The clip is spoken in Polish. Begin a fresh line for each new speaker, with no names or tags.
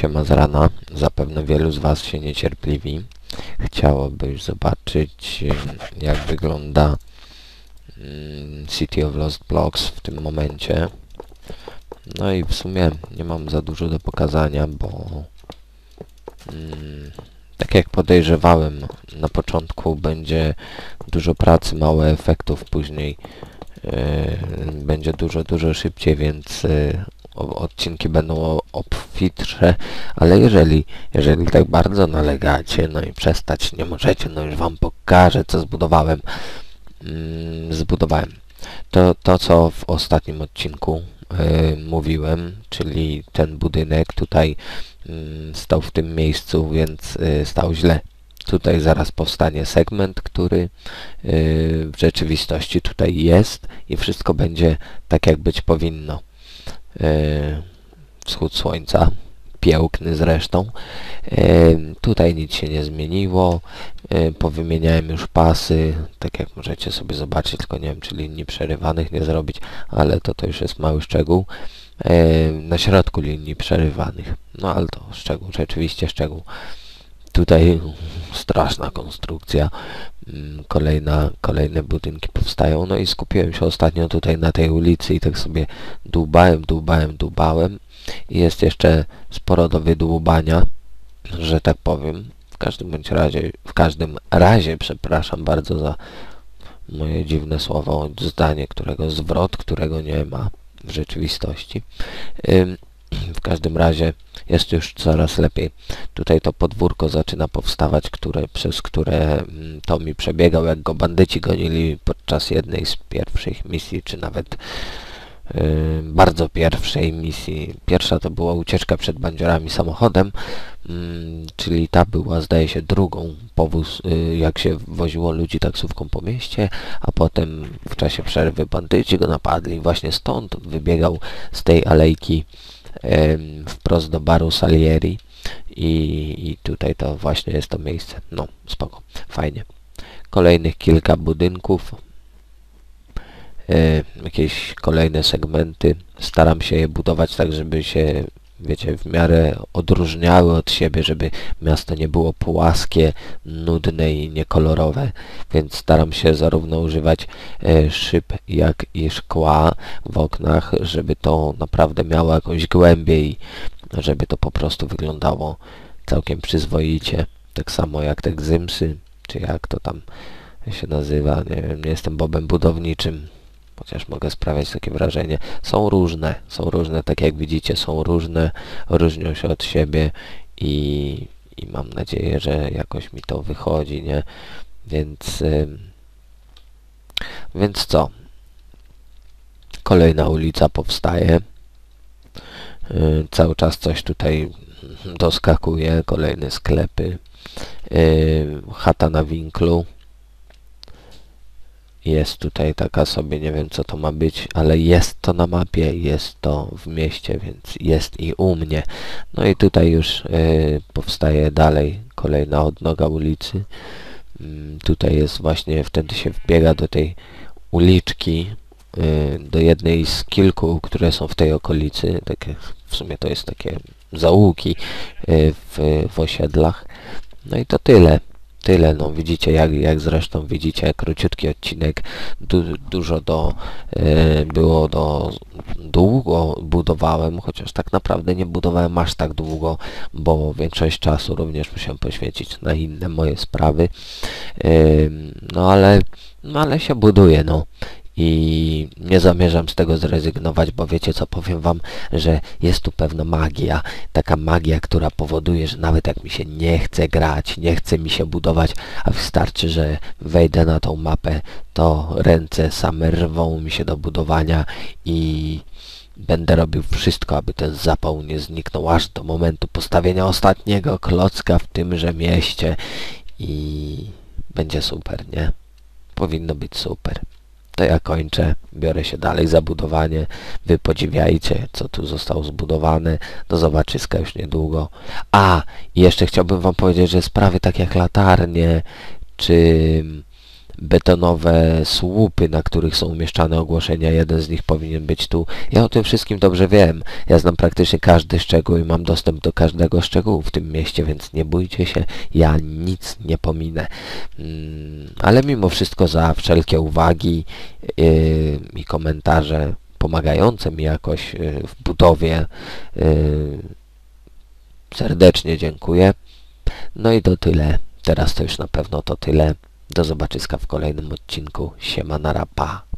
Siema z rana. Zapewne wielu z Was się niecierpliwi. Chciałoby już zobaczyć, jak wygląda mm, City of Lost Blocks w tym momencie. No i w sumie nie mam za dużo do pokazania, bo mm, tak jak podejrzewałem, na początku będzie dużo pracy, mało efektów, później e, będzie dużo, dużo szybciej, więc e, odcinki będą obfitsze, ale jeżeli, jeżeli tak bardzo nalegacie, no i przestać nie możecie, no już wam pokażę, co zbudowałem. Mm, zbudowałem. To, to, co w ostatnim odcinku y, mówiłem, czyli ten budynek tutaj mm, stał w tym miejscu, więc y, stał źle. Tutaj zaraz powstanie segment, który y, w rzeczywistości tutaj jest i wszystko będzie tak, jak być powinno. E, wschód słońca, piękny zresztą. E, tutaj nic się nie zmieniło. E, powymieniałem już pasy, tak jak możecie sobie zobaczyć, tylko nie wiem, czy linii przerywanych nie zrobić, ale to to już jest mały szczegół. Na środku linii przerywanych. No ale to szczegół, rzeczywiście szczegół. Tutaj straszna konstrukcja. Mm, Kolejna, kolejne budynki powstają. No i skupiłem się ostatnio tutaj na tej ulicy i tak sobie dłubałem, dłubałem, dłubałem. I jest jeszcze sporo do wydłubania, że tak powiem. W każdym bądź razie, w każdym razie, przepraszam bardzo za moje dziwne słowo, zdanie, którego zwrot, którego nie ma w rzeczywistości. W każdym razie jest już coraz lepiej. Tutaj to podwórko zaczyna powstawać, które, przez które mm, to mi przebiegał, jak go bandyci gonili podczas jednej z pierwszych misji, czy nawet yy, bardzo pierwszej misji. Pierwsza to była ucieczka przed bandziorami samochodem, mm, czyli ta była, zdaje się, drugą powóz, yy, jak się woziło ludzi taksówką po mieście, a potem w czasie przerwy bandyci go napadli. Właśnie stąd wybiegał z tej alejki wprost do baru Salieri i, i tutaj to właśnie jest to miejsce. No, spoko, fajnie. Kolejnych kilka budynków, jakieś kolejne segmenty. Staram się je budować tak, żeby się, wiecie, w miarę odróżniały od siebie, żeby miasto nie było płaskie, nudne i niekolorowe, więc staram się zarówno używać e, szyb, jak i szkła w oknach, żeby to naprawdę miało jakąś głębię i żeby to po prostu wyglądało całkiem przyzwoicie. Tak samo jak te gzymsy, czy jak to tam się nazywa, nie wiem, nie jestem bobem budowniczym, chociaż mogę sprawiać takie wrażenie. Są różne, są różne, tak jak widzicie, są różne, różnią się od siebie i, i mam nadzieję, że jakoś mi to wychodzi, nie? Więc, więc co? Kolejna ulica powstaje. Y, cały czas coś tutaj doskakuje, kolejne sklepy. Y, chata na winklu. Jest tutaj taka sobie, nie wiem co to ma być, ale jest to na mapie, jest to w mieście, więc jest i u mnie. No i tutaj już y, powstaje dalej kolejna odnoga ulicy. Mm, tutaj jest właśnie, wtedy się wbiega do tej uliczki, y, do jednej z kilku, które są w tej okolicy. Takie, w sumie to jest takie zaułki y, w, w osiedlach. No i to tyle. Tyle, no widzicie, jak, jak zresztą widzicie, króciutki odcinek, du, dużo do, e, było do, długo budowałem, chociaż tak naprawdę nie budowałem aż tak długo, bo większość czasu również musiałem poświęcić na inne moje sprawy, Ym, no ale, no ale się buduje, no i nie zamierzam z tego zrezygnować, bo wiecie co, powiem wam, że jest tu pewna magia, taka magia, która powoduje, że nawet jak mi się nie chce grać, nie chce mi się budować, a wystarczy, że wejdę na tą mapę, to ręce same rwą mi się do budowania i będę robił wszystko, aby ten zapał nie zniknął aż do momentu postawienia ostatniego klocka w tymże mieście. I będzie super, nie? Powinno być super to ja kończę, biorę się dalej za budowanie. Wy podziwiajcie, co tu zostało zbudowane. Do zobaczyska już niedługo. A, jeszcze chciałbym wam powiedzieć, że sprawy tak jak latarnie, czy betonowe słupy, na których są umieszczane ogłoszenia. Jeden z nich powinien być tu. Ja o tym wszystkim dobrze wiem. Ja znam praktycznie każdy szczegół i mam dostęp do każdego szczegółu w tym mieście, więc nie bójcie się, ja nic nie pominę. Mm, ale mimo wszystko za wszelkie uwagi yy, i komentarze pomagające mi jakoś yy, w budowie yy, serdecznie dziękuję. No i to tyle. Teraz to już na pewno to tyle. Do zobaczyska w kolejnym odcinku. Siema na rapa.